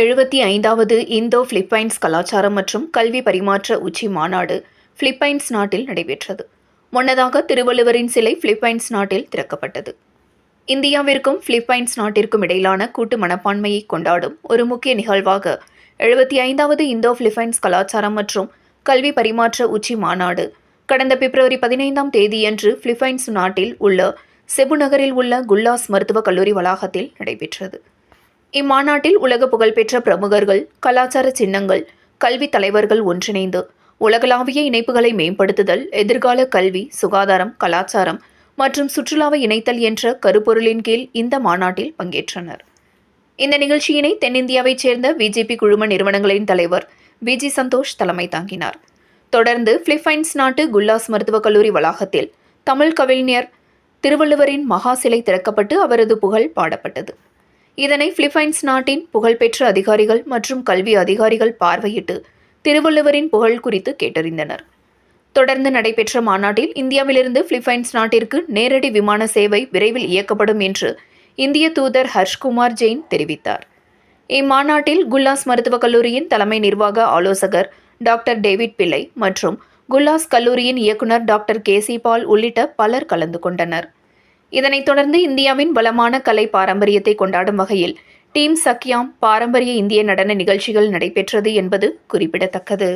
எழுபத்தி ஐந்தாவது இந்தோ பிலிப்பைன்ஸ் கலாச்சாரம் மற்றும் கல்வி பரிமாற்ற உச்சி மாநாடு பிலிப்பைன்ஸ் நாட்டில் நடைபெற்றது. முன்னதாக திருவள்ளுவரின் சிலை பிலிப்பைன்ஸ் நாட்டில் திறக்கப்பட்டது. இந்தியாவிற்கும் பிலிப்பைன்ஸ் நாட்டிற்கும் இடையிலான கூட்டு மனப்பான்மையை கொண்டாடும் ஒரு முக்கிய நிகழ்வாக எழுபத்தி ஐந்தாவது இந்தோ பிலிப்பைன்ஸ் கலாச்சாரம் மற்றும் கல்வி பரிமாற்ற உச்சி மாநாடு கடந்த பிப்ரவரி பதினைந்தாம் தேதியன்று பிலிப்பைன்ஸ் நாட்டில் உள்ள செபு நகரில் உள்ள குல்லாஸ் மருத்துவக் கல்லூரி வளாகத்தில் நடைபெற்றது. இம்மாநாட்டில் உலக புகழ்பெற்ற பிரமுகர்கள் கலாச்சார சின்னங்கள் கல்வி தலைவர்கள் ஒன்றிணைந்து உலகளாவிய இணைப்புகளை மேம்படுத்துதல் எதிர்கால கல்வி சுகாதாரம் கலாச்சாரம் மற்றும் சுற்றுலாவை இணைத்தல் என்ற கருப்பொருளின் கீழ் இந்த மாநாட்டில் பங்கேற்றனர். இந்த நிகழ்ச்சியினை தென்னிந்தியாவைச் சேர்ந்த பிஜேபி குழும நிறுவனங்களின் தலைவர் விஜி சந்தோஷ் தலைமை தாங்கினார். தொடர்ந்து பிலிப்பைன்ஸ் நாட்டு குல்லாஸ் மருத்துவக் கல்லூரி வளாகத்தில் தமிழ் கவிஞர் திருவள்ளுவரின் மகா சிலை திறக்கப்பட்டு அவரது புகழ் பாடப்பட்டது. இதனை பிலிப்பைன்ஸ் நாட்டின் புகழ்பெற்ற அதிகாரிகள் மற்றும் கல்வி அதிகாரிகள் பார்வையிட்டு திருவள்ளுவரின் புகழ் குறித்து கேட்டறிந்தனர். தொடர்ந்து நடைபெற்ற மாநாட்டில் இந்தியாவிலிருந்து பிலிப்பைன்ஸ் நாட்டிற்கு நேரடி விமான சேவை விரைவில் இயக்கப்படும் என்று இந்திய தூதர் ஹர்ஷ்குமார் ஜெயின் தெரிவித்தார். இம்மாநாட்டில் குல்லாஸ் மருத்துவக் கல்லூரியின் தலைமை நிர்வாக ஆலோசகர் டாக்டர் டேவிட் பிள்ளை மற்றும் குல்லாஸ் கல்லூரியின் இயக்குனர் டாக்டர் கேசி பால் உள்ளிட்ட பலர் கலந்து கொண்டனர். இதனைத் தொடர்ந்து இந்தியாவின் வளமான கலை பாரம்பரியத்தை கொண்டாடும் வகையில் டீம் சக்யாம் பாரம்பரிய இந்திய நடன நிகழ்ச்சிகள் நடைபெற்றது என்பது குறிப்பிடத்தக்கது.